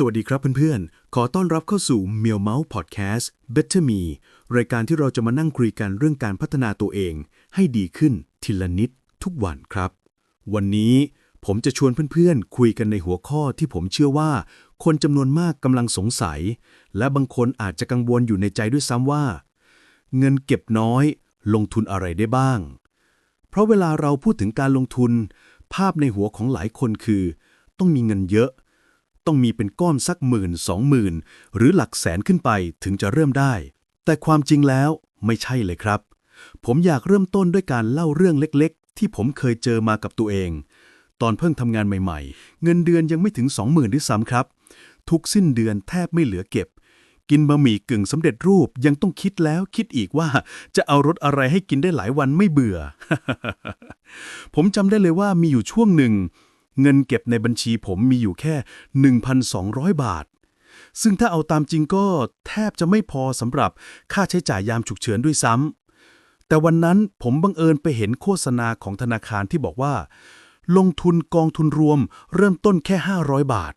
สวัสดีครับเพื่อนๆ ขอต้อนรับเข้าสู่เมียวเมาส์พอดแคสต์ Better Me รายการที่เราจะมานั่งคุยกันเรื่องการพัฒนาตัวเอง ให้ดีขึ้นทีละนิดทุกวันครับ วันนี้ผมจะชวนเพื่อนๆ คุยกันในหัวข้อที่ผมเชื่อว่า คนจำนวนมากกำลังสงสัย และบางคนอาจจะกังวลอยู่ในใจด้วยซ้ำว่า เงินเก็บน้อย ลงทุนอะไรได้บ้าง เพราะเวลาเราพูดถึงการลงทุน ภาพในหัวของหลายคนคือ ต้องมีเงินเยอะ ต้องมีเป็นก้อนสักหมื่นสองหมื่นหรือหลักแสนขึ้นไปถึงจะเริ่มได้ แต่ความจริงแล้วไม่ใช่เลยครับ ผมอยากเริ่มต้นด้วยการเล่าเรื่องเล็กๆ ที่ผมเคยเจอมากับตัวเอง ตอนเพิ่งทำงานใหม่ๆ เงินเดือนยังไม่ถึง 20,000ด้วยซ้ำครับ ทุกสิ้นเดือนแทบไม่เหลือเก็บ กินบะหมี่กึ่งสำเร็จรูปยังต้องคิดแล้วคิดอีกว่าจะเอารสอะไรให้กินได้หลายวันไม่เบื่อ ผมจำได้เลยว่ามีอยู่ช่วงหนึ่ง เงินเก็บในบัญชีผมมีอยู่แค่ 1,200 บาท ซึ่งถ้าเอาตามจริงก็แทบจะไม่พอสำหรับค่าใช้จ่ายยามฉุกเฉินด้วยซ้ำแต่วันนั้นผมบังเอิญไปเห็นโฆษณาของธนาคารที่บอกว่า ลงทุนกองทุนรวม เริ่มต้นแค่ 500 บาท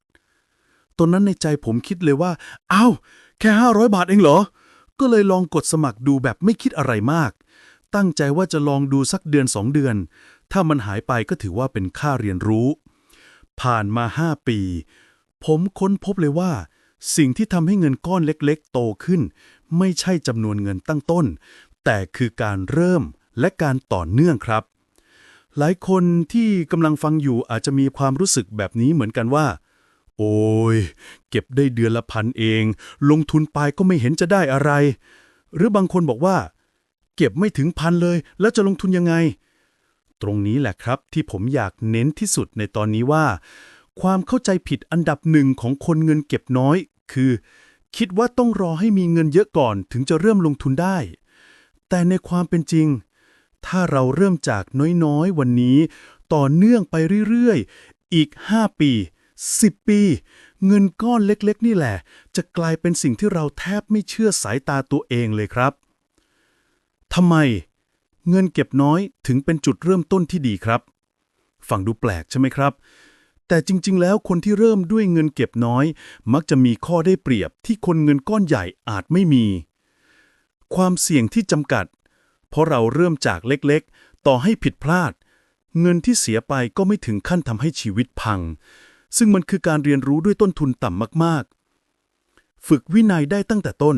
ตอนนั้นในใจผมคิดเลยว่าอ้าวแค่ 500 บาทเองเหรอ ก็เลยลองกดสมัครดูแบบไม่คิดอะไรมาก ตั้งใจว่าจะลองดูสักเดือน 2 เดือน ถ้ามันหายไปก็ถือว่าเป็นค่าเรียนรู้ ผ่านมา5ปี ผมค้นพบเลยว่า สิ่งที่ทำให้เงินก้อนเล็กๆ โตขึ้น ไม่ใช่จำนวนเงินตั้งต้น แต่คือการเริ่มและการต่อเนื่องครับ หลายคนที่กำลังฟังอยู่อาจจะมีความรู้สึกแบบนี้เหมือนกันว่า โอ้ยเก็บได้เดือนละพันเอง ลงทุนไปก็ไม่เห็นจะได้อะไร หรือบางคนบอกว่า เก็บไม่ถึงพันเลย แล้วจะลงทุนยังไง ตรงนี้แหละครับที่ผมอยากเน้นที่สุดในตอนนี้ว่า ความเข้าใจผิดอันดับหนึ่งของคนเงินเก็บน้อย คือ คิดว่าต้องรอให้มีเงินเยอะก่อนถึงจะเริ่มลงทุนได้ แต่ในความเป็นจริง ถ้าเราเริ่มจากน้อยๆ วันนี้ ต่อเนื่องไปเรื่อยๆ อีก 5 ปี 10 ปี เงินก้อนเล็กๆ นี่แหละ จะกลายเป็นสิ่งที่เราแทบไม่เชื่อสายตาตัวเองเลยครับทำไม เงินเก็บน้อยถึงเป็นจุดเริ่มต้นที่ดีครับ ฟังดูแปลกใช่ไหมครับ แต่จริง ๆ แล้วคนที่เริ่มด้วยเงินเก็บน้อย มักจะมีข้อได้เปรียบที่คนเงินก้อนใหญ่อาจไม่มี ความเสี่ยงที่จำกัด เพราะเราเริ่มจากเล็กๆ ต่อให้ผิดพลาด เงินที่เสียไปก็ไม่ถึงขั้นทำให้ชีวิตพัง ซึ่งมันคือการเรียนรู้ด้วยต้นทุนต่ำมากๆ ฝึกวินัยได้ตั้งแต่ต้น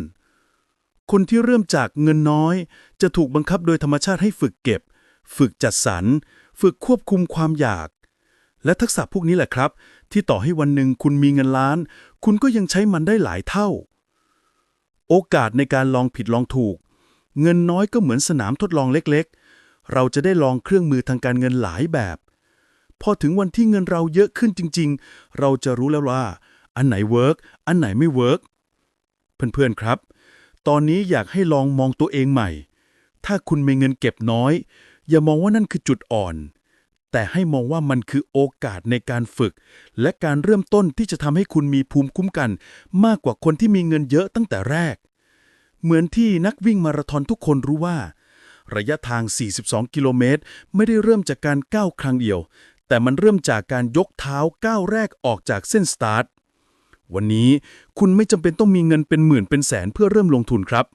คนที่เริ่มจากเงินน้อย จะถูกบังคับโดยธรรมชาติให้ฝึกเก็บ ฝึกจัดสรร ฝึกควบคุมความอยาก และทักษะพวกนี้แหละครับ ที่ต่อให้วันหนึ่งคุณมีเงินล้าน คุณก็ยังใช้มันได้หลายเท่า โอกาสในการลองผิดลองถูก เงินน้อยก็เหมือนสนามทดลองเล็กๆ เราจะได้ลองเครื่องมือทางการเงินหลายแบบ พอถึงวันที่เงินเราเยอะขึ้นจริง ๆ เราจะรู้แล้วว่า อันไหนเวิร์กอันไหนไม่เวิร์กเพื่อนๆครับ ตอนนี้อยากให้ลองมองตัวเองใหม่ ถ้าคุณมีเงินเก็บน้อย อย่ามองว่านั่นคือจุดอ่อน แต่ให้มองว่ามันคือโอกาสในการฝึก และการเริ่มต้นที่จะทำให้คุณมีภูมิคุ้มกัน มากกว่าคนที่มีเงินเยอะตั้งแต่แรก เหมือนที่นักวิ่งมาราธอนทุกคนรู้ว่า ระยะทาง 42 กิโลเมตร ไม่ได้เริ่มจากการก้าวครั้งเดียว แต่มันเริ่มจากการยกเท้าก้าวแรกออกจากเส้นสตาร์ท วันนี้คุณไม่จำเป็นต้องมีเงินเป็นหมื่นเป็นแสนเพื่อเริ่มลงทุนครับ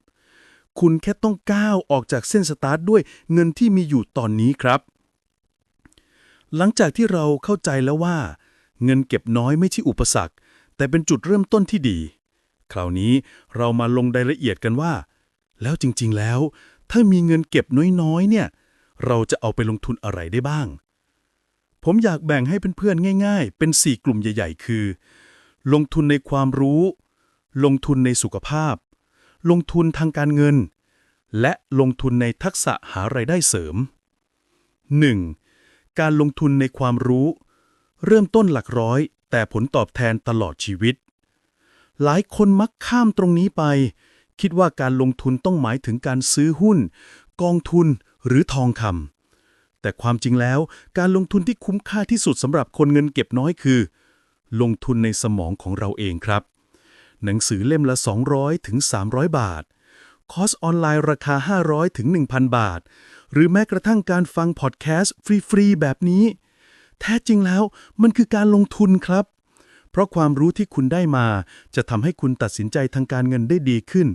คุณแค่ต้องก้าวออกจากเส้นสตาร์ทด้วยเงินที่มีอยู่ตอนนี้ครับ หลังจากที่เราเข้าใจแล้วว่า เงินเก็บน้อยไม่ใช่อุปสรรค แต่เป็นจุดเริ่มต้นที่ดี คราวนี้เรามาลงรายละเอียดกันว่า แล้วจริงๆแล้ว ถ้ามีเงินเก็บน้อยๆเนี่ย เราจะเอาไปลงทุนอะไรได้บ้าง ผมอยากแบ่งให้เพื่อนๆง่าย ๆ เป็น 4 กลุ่มใหญ่ ๆ คือ ลงทุนในความรู้ ลงทุนในสุขภาพ ลงทุนทางการเงิน และลงทุนในทักษะหารายได้เสริม 1. การลงทุนในความรู้ เริ่มต้นหลักร้อย แต่ผลตอบแทนตลอดชีวิต หลายคนมักข้ามตรงนี้ไป คิดว่าการลงทุนต้องหมายถึงการซื้อหุ้น กองทุนหรือทองคำแต่ความจริงแล้วการลงทุนที่คุ้มค่าที่สุดสำหรับคนเงินเก็บน้อยคือ ลงทุนในสมองของเราเองครับ หนังสือเล่มละ 200 ถึง 300 บาท คอร์สออนไลน์ราคา 500 ถึง 1,000 บาท หรือแม้กระทั่งการฟังพอดแคสต์ฟรี ๆ แบบนี้ แท้จริงแล้วมันคือการลงทุนครับ เพราะความรู้ที่คุณได้มา จะทำให้คุณตัดสินใจทางการเงินได้ดีขึ้น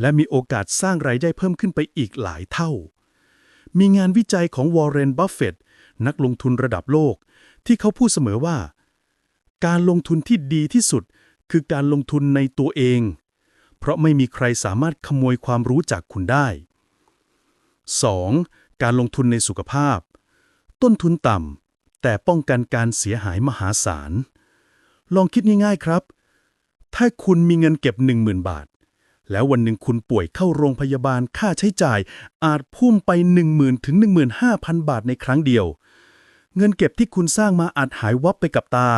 และมีโอกาสสร้างรายได้เพิ่มขึ้นไปอีกหลายเท่า มีงานวิจัยของวอร์เรน บัฟเฟตต์นักลงทุนระดับโลก ที่เขาพูดเสมอว่า การลงทุนที่ดีที่สุด คือการลงทุนในตัวเอง เพราะไม่มีใครสามารถขโมยความรู้จากคุณได้ 2. การลงทุนในสุขภาพ ต้นทุนต่ำแต่ป้องกันการเสียหายมหาศาล ลองคิดง่ายๆครับ ถ้าคุณมีเงินเก็บ 10,000 บาท แล้ววันหนึ่งคุณป่วยเข้าโรงพยาบาลค่าใช้จ่าย อาจพุ่งไป 10,000ถึง15,000 บาทในครั้งเดียว เงินเก็บที่คุณสร้างมาอาจหายวับไปกับตา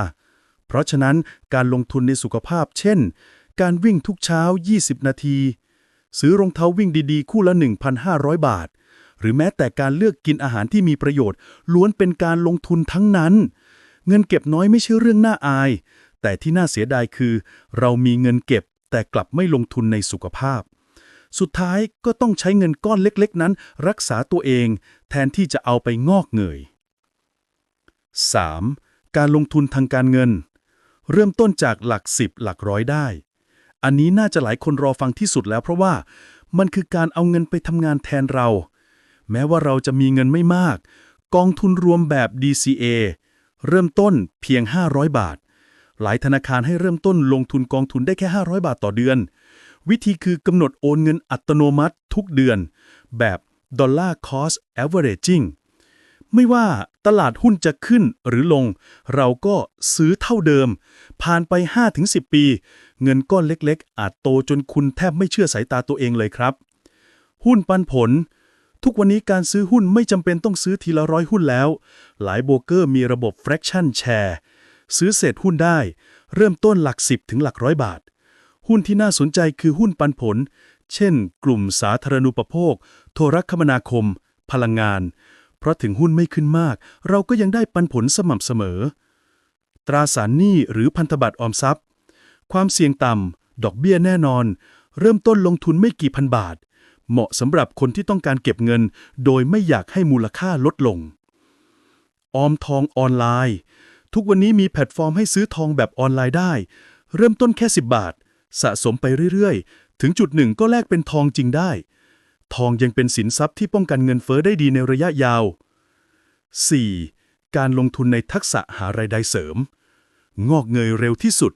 เพราะฉะนั้นการลงทุนในสุขภาพ เช่น การวิ่งทุกเช้า 20 นาที ซื้อรองเท้าวิ่งดีๆ คู่ละ 1,500 บาท หรือแม้แต่การเลือกกินอาหารที่มีประโยชน์ ล้วนเป็นการลงทุนทั้งนั้น เงินเก็บน้อยไม่ใช่เรื่องน่าอาย แต่ที่น่าเสียดายคือ เรามีเงินเก็บ แต่กลับไม่ลงทุนในสุขภาพสุดท้ายก็ต้องใช้เงินก้อนเล็กๆ นั้น รักษาตัวเอง แทนที่จะเอาไปงอกเงย 3. การลงทุนทางการเงิน เริ่มต้นจากหลักสิบหลักร้อยได้ อันนี้น่าจะหลายคนรอฟังที่สุดแล้วเพราะว่ามันคือการเอาเงินไปทำงานแทนเรา แม้ว่าเราจะมีเงินไม่มาก กองทุนรวมแบบ DCA เริ่มต้นเพียง 500 บาท หลายธนาคารให้เริ่มต้นลงทุนกองทุนได้แค่ 500 บาทต่อเดือน วิธีคือกำหนดโอนเงินอัตโนมัติทุกเดือน แบบ Dollar Cost Averaging ไม่ว่าตลาดหุ้นจะขึ้นหรือลง เราก็ซื้อเท่าเดิม ผ่านไป 5-10 ปี เงินก้อนเล็กๆ อาจโตจนคุณแทบไม่เชื่อสายตาตัวเองเลยครับ หุ้นปันผล ทุกวันนี้การซื้อหุ้นไม่จำเป็นต้องซื้อทีละร้อยหุ้นแล้ว หลายโบรกเกอร์มีระบบ fraction share ซื้อเศษหุ้นได้ เริ่มต้นหลัก 10 ถึงหลักร้อยบาท หุ้นที่น่าสนใจคือหุ้นปันผล เช่น กลุ่มสาธารณูปโภค โทรคมนาคม พลังงาน เพราะถึงหุ้นไม่ขึ้นมาก เราก็ยังได้ปันผลสม่ำเสมอ ตราสารหนี้หรือพันธบัตรออมทรัพย์ ความเสี่ยงต่ำ ดอกเบี้ยแน่นอน เริ่มต้นลงทุนไม่กี่พันบาท เหมาะสำหรับคนที่ต้องการเก็บเงิน โดยไม่อยากให้มูลค่าลดลง ออมทองออนไลน์ ทุกวันนี้มีแพลตฟอร์มให้ซื้อทองแบบออนไลน์ได้ เริ่มต้นแค่ 10 บาท สะสมไปเรื่อยๆ ถึงจุดหนึ่งก็แลกเป็นทองจริงได้ ทองยังเป็นสินทรัพย์ที่ป้องกันเงินเฟ้อได้ดีในระยะยาว 4. การลงทุนในทักษะหารายได้เสริม งอกเงยเร็วที่สุด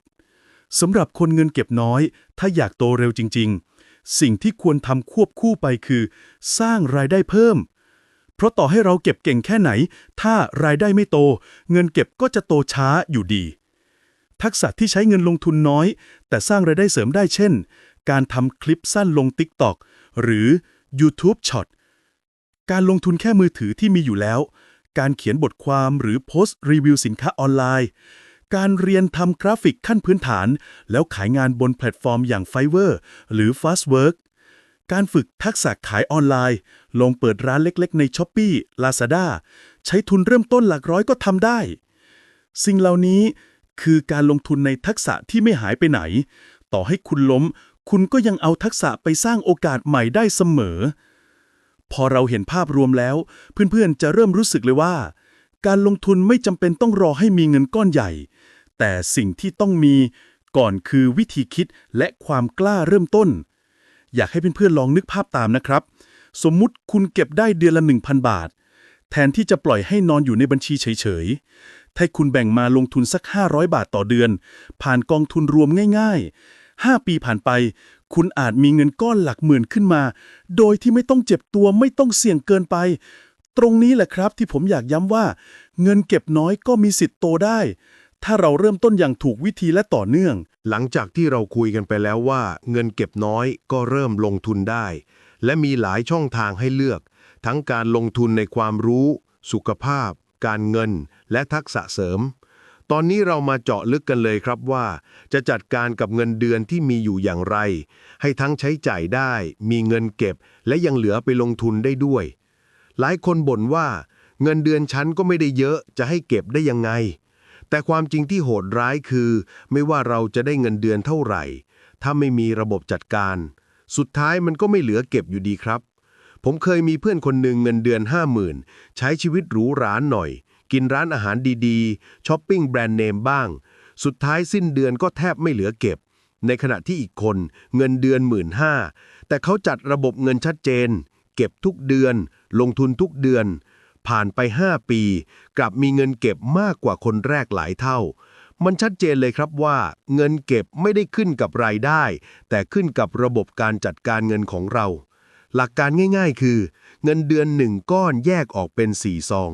สำหรับคนเงินเก็บน้อย ถ้าอยากโตเร็วจริง ๆ สิ่งที่ควรทำควบคู่ไปคือ สร้างรายได้เพิ่ม เพราะต่อให้เราเก็บเก่งแค่ไหน ถ้ารายได้ไม่โต เงินเก็บก็จะโตช้าอยู่ดี ทักษะที่ใช้เงินลงทุนน้อย แต่สร้างรายได้เสริมได้เช่น การทำคลิปสั้นลง TikTok หรือ YouTube Short การลงทุนแค่มือถือที่มีอยู่แล้ว การเขียนบทความหรือโพสต์รีวิวสินค้าออนไลน์ การเรียนทำกราฟิกขั้นพื้นฐาน แล้วขายงานบนแพลตฟอร์มอย่าง Fiverr หรือ Fastwork การฝึกทักษะขายออนไลน์ ลงเปิดร้านเล็กๆ ใน Shopee Lazada ใช้ทุนเริ่มต้นหลักร้อยก็ทำได้ สิ่งเหล่านี้คือการลงทุนในทักษะที่ไม่หายไปไหน ต่อให้คุณล้ม คุณก็ยังเอาทักษะไปสร้างโอกาสใหม่ได้เสมอ พอเราเห็นภาพรวมแล้ว เพื่อนๆจะเริ่มรู้สึกเลยว่า การลงทุนไม่จำเป็นต้องรอให้มีเงินก้อนใหญ่ แต่สิ่งที่ต้องมีก่อนคือวิธีคิดและความกล้าเริ่มต้น อยากให้เพื่อนๆลองนึกภาพตามนะครับ สมมุติคุณเก็บได้เดือนละ 1,000 บาท แทนที่จะปล่อยให้นอนอยู่ในบัญชีเฉยๆถ้าคุณแบ่งมาลงทุนสัก 500 บาทต่อเดือน ผ่านกองทุนรวมง่ายๆ 5 ปีผ่านไป คุณอาจมีเงินก้อนหลักหมื่นขึ้นมา โดยที่ไม่ต้องเจ็บตัวไม่ต้องเสี่ยงเกินไป ตรงนี้แหละครับที่ผมอยากย้ำว่า เงินเก็บน้อยก็มีสิทธิ์โตได้ ถ้าเราเริ่มต้นอย่างถูกวิธีและต่อเนื่อง หลังจากที่เราคุยกันไปแล้วว่า เงินเก็บน้อยก็เริ่มลงทุนได้ และมีหลายช่องทางให้เลือก ทั้งการลงทุนในความรู้ สุขภาพ การเงิน และทักษะเสริม ตอนนี้เรามาเจาะลึกกันเลยครับว่า จะจัดการกับเงินเดือนที่มีอยู่อย่างไร ให้ทั้งใช้จ่ายได้ มีเงินเก็บ และยังเหลือไปลงทุนได้ด้วย หลายคนบ่นว่า เงินเดือนฉันก็ไม่ได้เยอะจะให้เก็บได้ยังไง แต่ความจริงที่โหดร้ายคือ ไม่ว่าเราจะได้เงินเดือนเท่าไหร่ ถ้าไม่มีระบบจัดการ สุดท้ายมันก็ไม่เหลือเก็บอยู่ดีครับ ผมเคยมีเพื่อนคนหนึ่งเงินเดือน50,000ใช้ชีวิตหรูหราหน่อย กินร้านอาหารดีๆช้อปปิ้งแบรนด์เนมบ้าง สุดท้ายสิ้นเดือนก็แทบไม่เหลือเก็บ ในขณะที่อีกคนเงินเดือนหมื่นห้าแต่เขาจัดระบบเงินชัดเจน เก็บทุกเดือน ลงทุนทุกเดือน ผ่านไป 5 ปี กลับมีเงินเก็บมากกว่าคนแรกหลายเท่า มันชัดเจนเลยครับว่า เงินเก็บไม่ได้ขึ้นกับรายได้ แต่ขึ้นกับระบบการจัดการเงินของเรา หลักการง่าย ๆ คือ เงินเดือนหนึ่งก้อนแยกออกเป็น4ซอง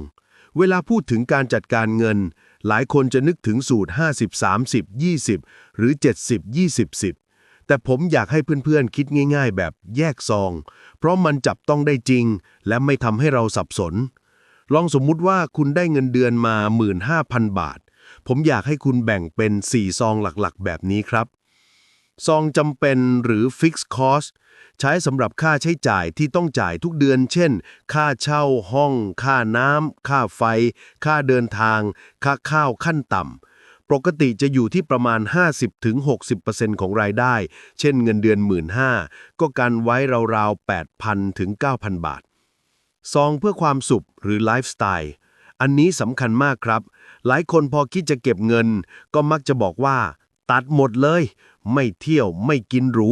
เวลาพูดถึงการจัดการเงิน หลายคนจะนึกถึงสูตร 50 30 20 หรือ 70 20 10 แต่ผมอยากให้เพื่อนๆ คิดง่ายๆ แบบแยกซอง เพราะมันจับต้องได้จริง และไม่ทำให้เราสับสน ลองสมมุติว่าคุณได้เงินเดือนมา 15,000 บาท ผมอยากให้คุณแบ่งเป็น 4 ซองหลักๆ แบบนี้ครับ ซองจำเป็นหรือ Fixed Cost ใช้สำหรับค่าใช้จ่ายที่ต้องจ่ายทุกเดือน เช่น ค่าเช่าห้อง ค่าน้ำค่าไฟ ค่าเดินทาง ค่าข้าวขั้นต่ำปกติจะอยู่ที่ประมาณ 50-60%ของรายได้ เช่นเงินเดือน 15,000 ก็กันไว้ราวๆ 8,000 ถึง 9,000 บาท ซองเพื่อความสุขหรือไลฟ์สไตล์ อันนี้สำคัญมากครับ หลายคนพอคิดจะเก็บเงิน ก็มักจะบอกว่า ตัดหมดเลย ไม่เที่ยวไม่กินหรู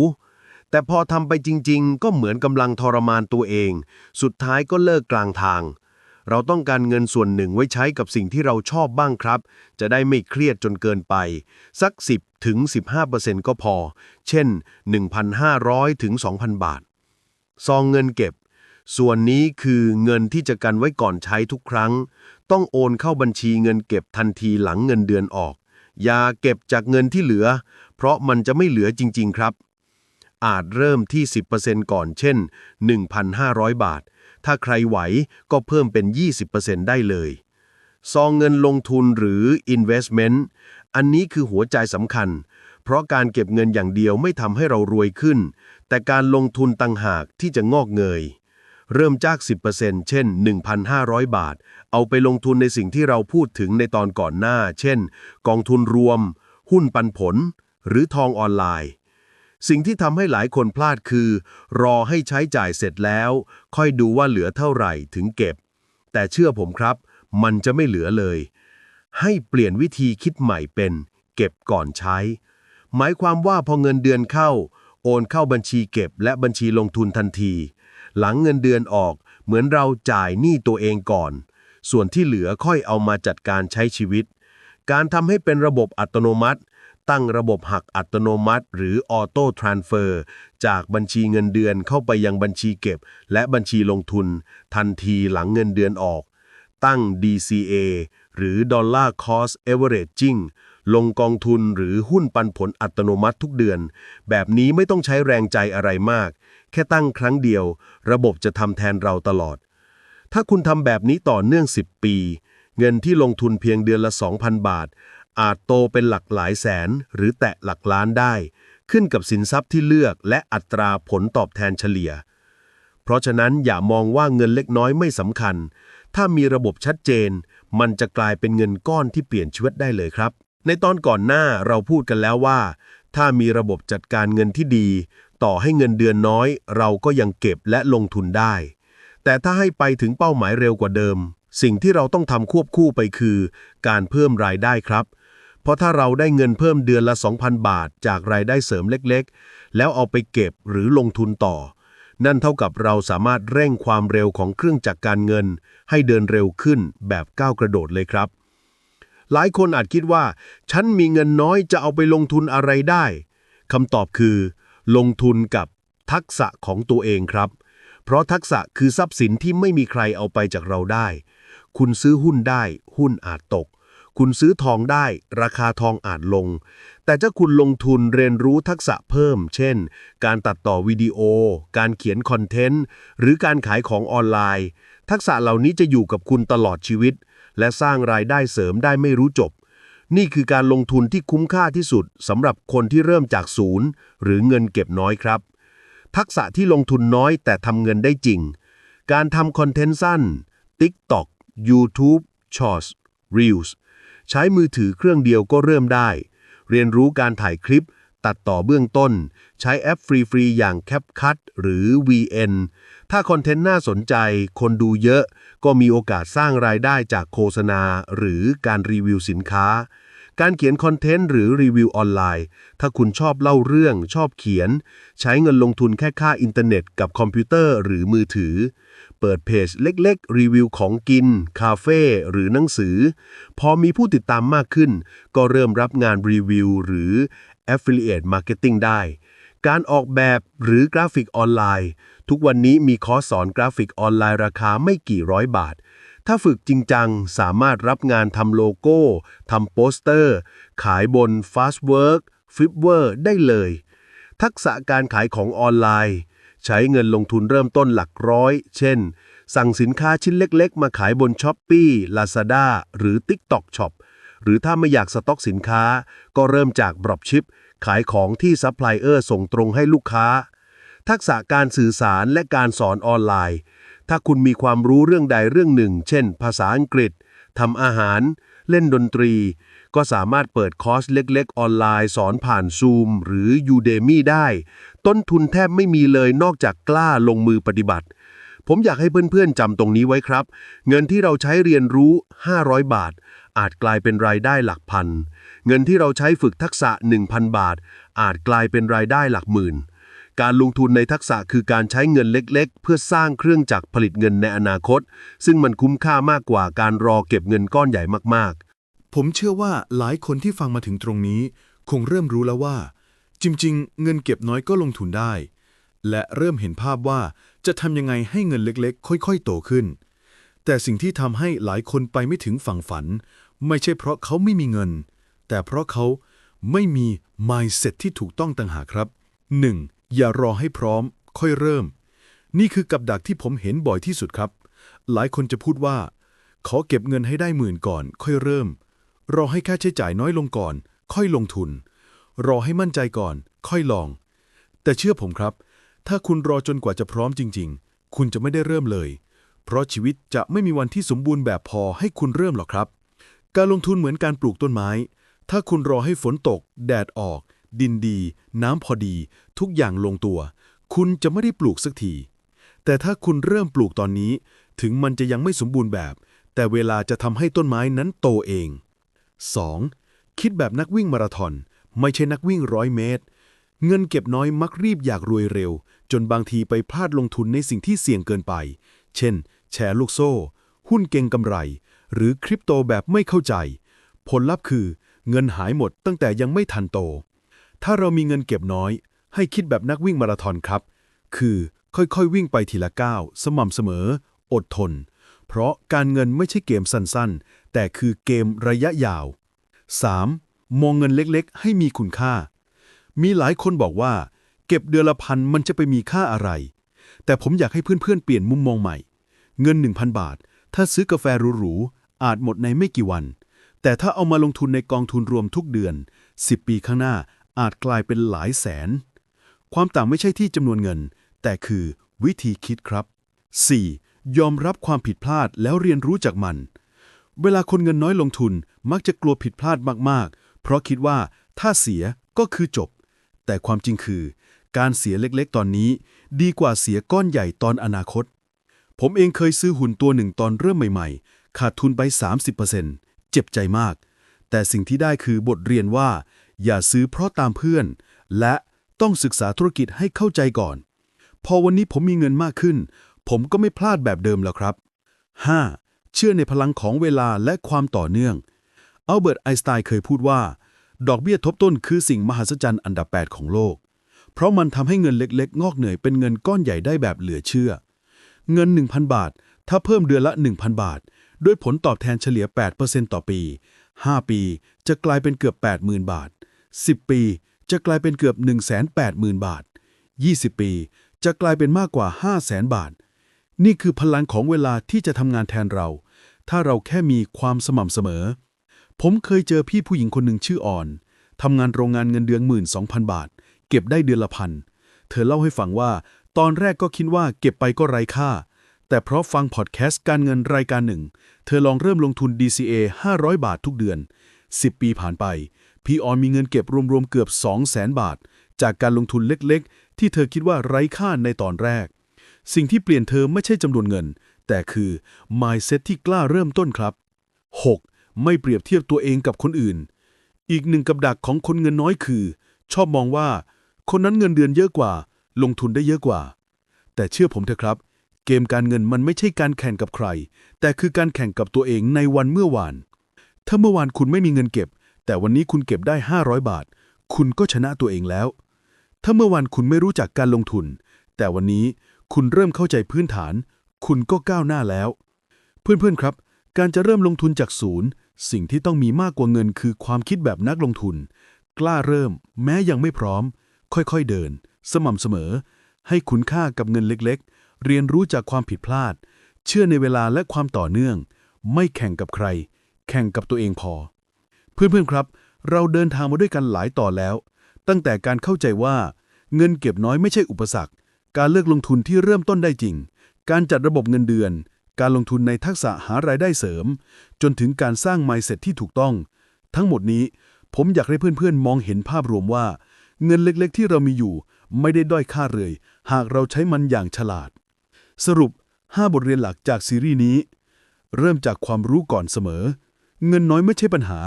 แต่พอทำไปจริง ๆ ก็เหมือนกำลังทรมานตัวเอง สุดท้ายก็เลิกกลางทาง เราต้องการเงินส่วนหนึ่งไว้ใช้กับสิ่งที่เราชอบบ้างครับ จะได้ไม่เครียดจนเกินไป สัก 10ถึง15%ก็พอ เช่น 1,500ถึง2,000 บาท ซองเงินเก็บ ส่วนนี้คือเงินที่จะกันไว้ก่อนใช้ทุกครั้ง ต้องโอนเข้าบัญชีเงินเก็บทันทีหลังเงินเดือนออก อย่าเก็บจากเงินที่เหลือ เพราะมันจะไม่เหลือจริง ๆ ครับ อาจเริ่มที่ 10%ก่อนเช่น 1,500 บาท ถ้าใครไหวก็เพิ่มเป็น 20%ได้เลยซองเงินลงทุนหรือ investment อันนี้คือหัวใจสำคัญ เพราะการเก็บเงินอย่างเดียวไม่ทำให้เรารวยขึ้น แต่การลงทุนต่างหากที่จะงอกเงย เริ่มจาก 10%เช่น 1,500 บาท เอาไปลงทุนในสิ่งที่เราพูดถึงในตอนก่อนหน้า เช่น กองทุนรวม หุ้นปันผล หรือทองออนไลน์ สิ่งที่ทำให้หลายคนพลาดคือ รอให้ใช้จ่ายเสร็จแล้ว ค่อยดูว่าเหลือเท่าไหร่ถึงเก็บ แต่เชื่อผมครับ มันจะไม่เหลือเลย ให้เปลี่ยนวิธีคิดใหม่เป็น เก็บก่อนใช้ หมายความว่าพอเงินเดือนเข้า โอนเข้าบัญชีเก็บและบัญชีลงทุนทันที หลังเงินเดือนออกเหมือนเราจ่ายหนี้ตัวเองก่อน ส่วนที่เหลือค่อยเอามาจัดการใช้ชีวิต การทำให้เป็นระบบอัตโนมัติ ตั้งระบบหักอัตโนมัติ หรือออโต้ทรานเฟอร์จากบัญชีเงินเดือนเข้าไปยังบัญชีเก็บ และบัญชีลงทุน ทันทีหลังเงินเดือนออก ตั้ง DCA หรือ Dollar Cost Averaging ลงกองทุนหรือหุ้นปันผลอัตโนมัติทุกเดือน แบบนี้ไม่ต้องใช้แรงใจอะไรมาก แค่ตั้งครั้งเดียว ระบบจะทำแทนเราตลอด ถ้าคุณทำแบบนี้ต่อเนื่อง 10 ปี เงินที่ลงทุนเพียงเดือนละ 2,000 บาท อาจโตเป็นหลักหลายแสนหรือแตะหลักล้านได้ ขึ้นกับสินทรัพย์ที่เลือกและอัตราผลตอบแทนเฉลี่ย เพราะฉะนั้นอย่ามองว่าเงินเล็กน้อยไม่สำคัญ ถ้ามีระบบชัดเจน มันจะกลายเป็นเงินก้อนที่เปลี่ยนชีวิตได้เลยครับ ในตอนก่อนหน้าเราพูดกันแล้วว่า ถ้ามีระบบจัดการเงินที่ดี ต่อให้เงินเดือนน้อย เราก็ยังเก็บและลงทุนได้ แต่ถ้าให้ไปถึงเป้าหมายเร็วกว่าเดิม สิ่งที่เราต้องทำควบคู่ไปคือ การเพิ่มรายได้ครับ เพราะถ้าเราได้เงินเพิ่มเดือนละ 2,000 บาท จากรายได้เสริมเล็กๆ แล้วเอาไปเก็บหรือลงทุนต่อ นั่นเท่ากับเราสามารถเร่งความเร็วของเครื่องจักรการเงิน ให้เดินเร็วขึ้นแบบก้าวกระโดดเลยครับ หลายคนอาจคิดว่า ฉันมีเงินน้อยจะเอาไปลงทุนอะไรได้คำตอบคือ ลงทุนกับทักษะของตัวเองครับ เพราะทักษะคือทรัพย์สินที่ไม่มีใครเอาไปจากเราได้ คุณซื้อหุ้นได้ หุ้นอาจตก คุณซื้อทองได้ราคาทองอาจลง แต่ถ้าคุณลงทุนเรียนรู้ทักษะเพิ่ม เช่น การตัดต่อวิดีโอ การเขียนคอนเทนต์ หรือการขายของออนไลน์ ทักษะเหล่านี้จะอยู่กับคุณตลอดชีวิต และสร้างรายได้เสริมได้ไม่รู้จบ นี่คือการลงทุนที่คุ้มค่าที่สุดสำหรับคนที่เริ่มจากศูนย์ หรือเงินเก็บน้อยครับ ทักษะที่ลงทุนน้อยแต่ทำเงินได้จริง การทำคอนเทนต์สั้น TikTok YouTube Shorts Reels ใช้มือถือเครื่องเดียวก็เริ่มได้ เรียนรู้การถ่ายคลิป ตัดต่อเบื้องต้น ใช้แอปฟรีๆอย่าง CapCut หรือ VN ถ้าคอนเทนต์น่าสนใจ คนดูเยอะ ก็มีโอกาสสร้างรายได้จากโฆษณา หรือการรีวิวสินค้า การเขียนคอนเทนต์หรือรีวิวออนไลน์ ถ้าคุณชอบเล่าเรื่อง ชอบเขียน ใช้เงินลงทุนแค่ค่าอินเทอร์เน็ตกับคอมพิวเตอร์หรือมือถือ เปิดเพจเล็กๆ รีวิวของกิน คาเฟ่หรือหนังสือ พอมีผู้ติดตามมากขึ้น ก็เริ่มรับงานรีวิวหรือ Affiliate Marketing ได้ การออกแบบหรือกราฟิกออนไลน์ ทุกวันนี้มีคอร์สสอนกราฟิกออนไลน์ราคาไม่กี่ร้อยบาท ถ้าฝึกจริงจัง สามารถรับงานทำโลโก้ทำโปสเตอร์ ขายบน Fastwork f i p w o r ได้เลย ทักษะการขายของออนไลน์ ใช้เงินลงทุนเริ่มต้นหลักร้อย เช่น สั่งสินค้าชิ้นเล็กๆ มาขายบน s h อ p e e Lazada หรือ TikTok Shop หรือถ้าไม่อยากสต็อกสินค้า ก็เริ่มจากดรอปชิปขายของที่ซัพพลายเออร์ส่งตรงให้ลูกค้า ทักษะการสื่อสารและการสอนออนไลน์ ถ้าคุณมีความรู้เรื่องใดเรื่องหนึ่ง เช่น ภาษาอังกฤษทำอาหาร เล่นดนตรี ก็สามารถเปิดคอร์สเล็กๆ ออนไลน์ สอนผ่าน Zoom หรือ Udemy ได้ ต้นทุนแทบไม่มีเลยนอกจากกล้าลงมือปฏิบัติ ผมอยากให้เพื่อนๆจำตรงนี้ไว้ครับ เงินที่เราใช้เรียนรู้ 500 บาท อาจกลายเป็นรายได้หลักพัน เงินที่เราใช้ฝึกทักษะ 1,000 บาท อาจกลายเป็นรายได้หลักหมื่น การลงทุนในทักษะคือการใช้เงินเล็กๆ เพื่อสร้างเครื่องจักรผลิตเงินในอนาคต ซึ่งมันคุ้มค่ามากกว่าการรอเก็บเงินก้อนใหญ่มากๆ ผมเชื่อว่าหลายคนที่ฟังมาถึงตรงนี้ คงเริ่มรู้แล้วว่า จริง ๆ เงินเก็บน้อยก็ลงทุนได้ และเริ่มเห็นภาพว่าจะทำยังไงให้เงินเล็กๆ ค่อย ๆ โตขึ้น แต่สิ่งที่ทำให้หลายคนไปไม่ถึงฝั่งฝัน ไม่ใช่เพราะเขาไม่มีเงิน แต่เพราะเขาไม่มี mindset ที่ถูกต้องต่างหากครับ 1. อย่ารอให้พร้อม ค่อยเริ่ม นี่คือกับดักที่ผมเห็นบ่อยที่สุดครับ หลายคนจะพูดว่า ขอเก็บเงินให้ได้หมื่นก่อน ค่อยเริ่ม รอให้ค่าใช้จ่ายน้อยลงก่อน ค่อยลงทุน รอให้มั่นใจก่อน ค่อยลอง แต่เชื่อผมครับ ถ้าคุณรอจนกว่าจะพร้อมจริง ๆ คุณจะไม่ได้เริ่มเลย เพราะชีวิตจะไม่มีวันที่สมบูรณ์แบบพอให้คุณเริ่มหรอกครับ การลงทุนเหมือนการปลูกต้นไม้ ถ้าคุณรอให้ฝนตก แดดออก ดินดี น้ำพอดี ทุกอย่างลงตัว คุณจะไม่ได้ปลูกสักที แต่ถ้าคุณเริ่มปลูกตอนนี้ ถึงมันจะยังไม่สมบูรณ์แบบ แต่เวลาจะทำให้ต้นไม้นั้นโตเอง 2. คิดแบบนักวิ่งมาราธอน ไม่ใช่นักวิ่งร้อยเมตร เงินเก็บน้อยมักรีบอยากรวยเร็ว จนบางทีไปพลาดลงทุนในสิ่งที่เสี่ยงเกินไป เช่น แชร์ลูกโซ่ หุ้นเก่งกำไร หรือคริปโตแบบไม่เข้าใจ ผลลัพธ์คือ เงินหายหมดตั้งแต่ยังไม่ทันโต ถ้าเรามีเงินเก็บน้อย ให้คิดแบบนักวิ่งมาราธอนครับ คือค่อยๆ วิ่งไปทีละก้าวสม่ำเสมอ อดทน เพราะการเงินไม่ใช่เกมสั้นๆ แต่คือเกมระยะยาว 3. มองเงินเล็กๆ ให้มีคุณค่า มีหลายคนบอกว่า เก็บเดือนละพันมันจะไปมีค่าอะไร แต่ผมอยากให้เพื่อนๆเปลี่ยนมุมมองใหม่ เงิน 1,000 บาท ถ้าซื้อกาแฟหรูๆอาจหมดในไม่กี่วัน แต่ถ้าเอามาลงทุนในกองทุนรวมทุกเดือน 10 ปีข้างหน้าอาจกลายเป็นหลายแสน ความต่างไม่ใช่ที่จำนวนเงิน แต่คือวิธีคิดครับ 4. ยอมรับความผิดพลาดแล้วเรียนรู้จากมัน เวลาคนเงินน้อยลงทุนมักจะกลัวผิดพลาดมากๆ เพราะคิดว่าถ้าเสียก็คือจบ แต่ความจริงคือ การเสียเล็กๆ ตอนนี้ ดีกว่าเสียก้อนใหญ่ตอนอนาคต ผมเองเคยซื้อหุ่นตัวหนึ่งตอนเริ่มใหม่ๆ ขาดทุนไป 30%เจ็บใจมาก แต่สิ่งที่ได้คือบทเรียนว่า อย่าซื้อเพราะตามเพื่อน และต้องศึกษาธุรกิจให้เข้าใจก่อน พอวันนี้ผมมีเงินมากขึ้น ผมก็ไม่พลาดแบบเดิมแล้วครับ 5. เชื่อในพลังของเวลาและความต่อเนื่อง อัลเบิร์ตไอน์สไตน์เคยพูดว่า ดอกเบี้ยทบต้นคือสิ่งมหัศจรรย์อันดับ 8 ของโลก เพราะมันทำให้เงินเล็กๆ งอกเหนื่อยเป็นเงินก้อนใหญ่ได้แบบเหลือเชื่อ เงิน 1,000 บาท ถ้าเพิ่มเดือนละ 1,000 บาท ด้วยผลตอบแทนเฉลี่ย 8%ต่อปี 5 ปีจะกลายเป็นเกือบ 80,000 บาท 10 ปีจะกลายเป็นเกือบ 180,000 บาท 20 ปีจะกลายเป็นมากกว่า 500,000 บาท นี่คือพลังของเวลาที่จะทำงานแทนเรา ถ้าเราแค่มีความสม่ำเสมอ ผมเคยเจอพี่ผู้หญิงคนหนึ่งชื่ออ่อนทำงานโรงงานเงินเดือนหมื่นสองพันบาท เก็บได้เดือนละพัน เธอเล่าให้ฟังว่า ตอนแรกก็คิดว่าเก็บไปก็ไร้ค่า แต่เพราะฟังพอดแคสต์การเงินรายการหนึ่ง เธอลองเริ่มลงทุน DCA 500 บาททุกเดือน 10 ปีผ่านไป พี่ออนมีเงินเก็บรวมๆเกือบ 200,000 บาท จากการลงทุนเล็กๆ ที่เธอคิดว่าไร้ค่าในตอนแรก สิ่งที่เปลี่ยนเธอไม่ใช่จำนวนเงิน แต่คือ mindset ที่กล้าเริ่มต้นครับ 6. ไม่เปรียบเทียบตัวเองกับคนอื่น อีกหนึ่งกับดักของคนเงินน้อยคือ ชอบมองว่า คนนั้นเงินเดือนเยอะกว่า ลงทุนได้เยอะกว่า แต่เชื่อผมเถอะครับ เกมการเงินมันไม่ใช่การแข่งกับใคร แต่คือการแข่งกับตัวเองในวันเมื่อวาน ถ้าเมื่อวานคุณไม่มีเงินเก็บ แต่วันนี้คุณเก็บได้ 500 บาท คุณก็ชนะตัวเองแล้ว ถ้าเมื่อวานคุณไม่รู้จักการลงทุน แต่วันนี้คุณเริ่มเข้าใจพื้นฐาน คุณก็ก้าวหน้าแล้ว เพื่อนๆครับการจะเริ่มลงทุนจากศูนย์ สิ่งที่ต้องมีมากกว่าเงินคือความคิดแบบนักลงทุน กล้าเริ่ม แม้ยังไม่พร้อม ค่อยๆเดิน สม่ำเสมอ ให้คุณค่ากับเงินเล็กๆ เรียนรู้จากความผิดพลาด เชื่อในเวลาและความต่อเนื่อง ไม่แข่งกับใคร แข่งกับตัวเองพอ เพื่อนๆครับ เราเดินทางมาด้วยกันหลายต่อแล้ว ตั้งแต่การเข้าใจว่า เงินเก็บน้อยไม่ใช่อุปสรรค การเลือกลงทุนที่เริ่มต้นได้จริง การจัดระบบเงินเดือน การลงทุนในทักษะหารายได้เสริม จนถึงการสร้าง mindset ที่ถูกต้อง ทั้งหมดนี้ผมอยากให้เพื่อนๆ มองเห็นภาพรวมว่า เงินเล็กๆ ที่เรามีอยู่ ไม่ได้ด้อยค่าเลย หากเราใช้มันอย่างฉลาด สรุป 5 บทเรียนหลักจากซีรีส์นี้ เริ่มจากความรู้ก่อนเสมอ เงินน้อยไม่ใช่ปัญหา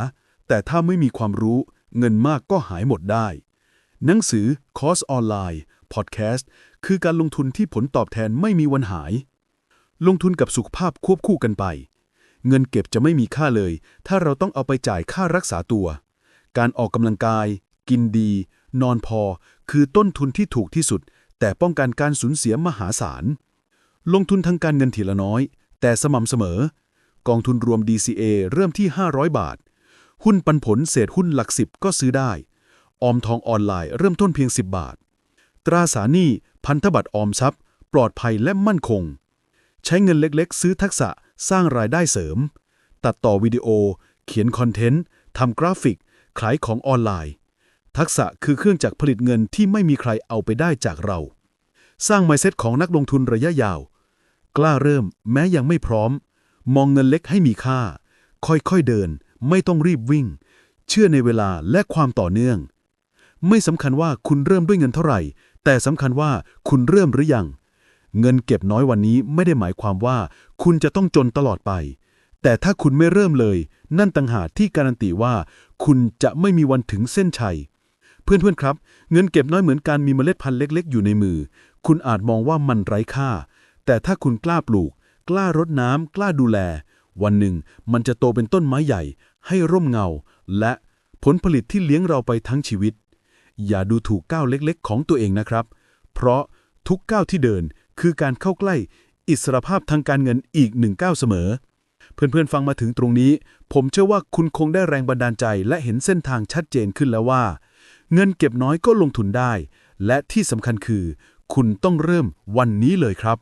แต่ถ้าไม่มีความรู้ เงินมากก็หายหมดได้ หนังสือคอร์สออนไลน์พอดแคสต์คือการลงทุนที่ผลตอบแทนไม่มีวันหาย ลงทุนกับสุขภาพควบคู่กันไป เงินเก็บจะไม่มีค่าเลย ถ้าเราต้องเอาไปจ่ายค่ารักษาตัว การออกกำลังกาย กินดี นอนพอ คือต้นทุนที่ถูกที่สุด แต่ป้องกันการสูญเสียมหาศาล ลงทุนทางการเงินทีละน้อย แต่สม่ำเสมอ กองทุนรวม DCA เริ่มที่ 500 บาท หุ้นปันผลเศษหุ้นหลักสิบก็ซื้อได้ ออมทองออนไลน์เริ่มต้นเพียง 10 บาท ตราสารหนี้พันธบัตรออมทรัพย์ ปลอดภัยและมั่นคง ใช้เงินเล็กๆ ซื้อทักษะสร้างรายได้เสริม ตัดต่อวิดีโอ เขียนคอนเทนต์ทำกราฟิก ขายของออนไลน์ ทักษะคือเครื่องจักรผลิตเงินที่ไม่มีใครเอาไปได้จากเรา สร้างไมเซ็ตของนักลงทุนระยะยาว กล้าเริ่มแม้ยังไม่พร้อม มองเงินเล็กให้มีค่า ค่อยๆเดิน ไม่ต้องรีบวิ่ง เชื่อในเวลาและความต่อเนื่อง ไม่สำคัญว่าคุณเริ่มด้วยเงินเท่าไหร่ แต่สำคัญว่าคุณเริ่มหรือยัง เงินเก็บน้อยวันนี้ไม่ได้หมายความว่า คุณจะต้องจนตลอดไป แต่ถ้าคุณไม่เริ่มเลย นั่นต่างหากที่การันตีว่า คุณจะไม่มีวันถึงเส้นชัย เพื่อนๆครับ เงินเก็บน้อยเหมือนการมีเมล็ดพันธุ์เล็ก ๆ อยู่ในมือ คุณอาจมองว่ามันไร้ค่า แต่ถ้าคุณกล้าปลูก กล้ารดน้ำกล้าดูแล วันหนึ่งมันจะโตเป็นต้นไม้ใหญ่ ให้ร่มเงา และผลผลิตที่เลี้ยงเราไปทั้งชีวิต อย่าดูถูกก้าวเล็กๆ ของตัวเองนะครับ เพราะทุกก้าวที่เดิน คือการเข้าใกล้อิสรภาพทางการเงินอีกหนึ่งก้าวเสมอ เพื่อนๆฟังมาถึงตรงนี้ ผมเชื่อว่าคุณคงได้แรงบันดาลใจและเห็นเส้นทางชัดเจนขึ้นแล้วว่า เงินเก็บน้อยก็ลงทุนได้ และที่สำคัญคือ คุณต้องเริ่มวันนี้เลยครับ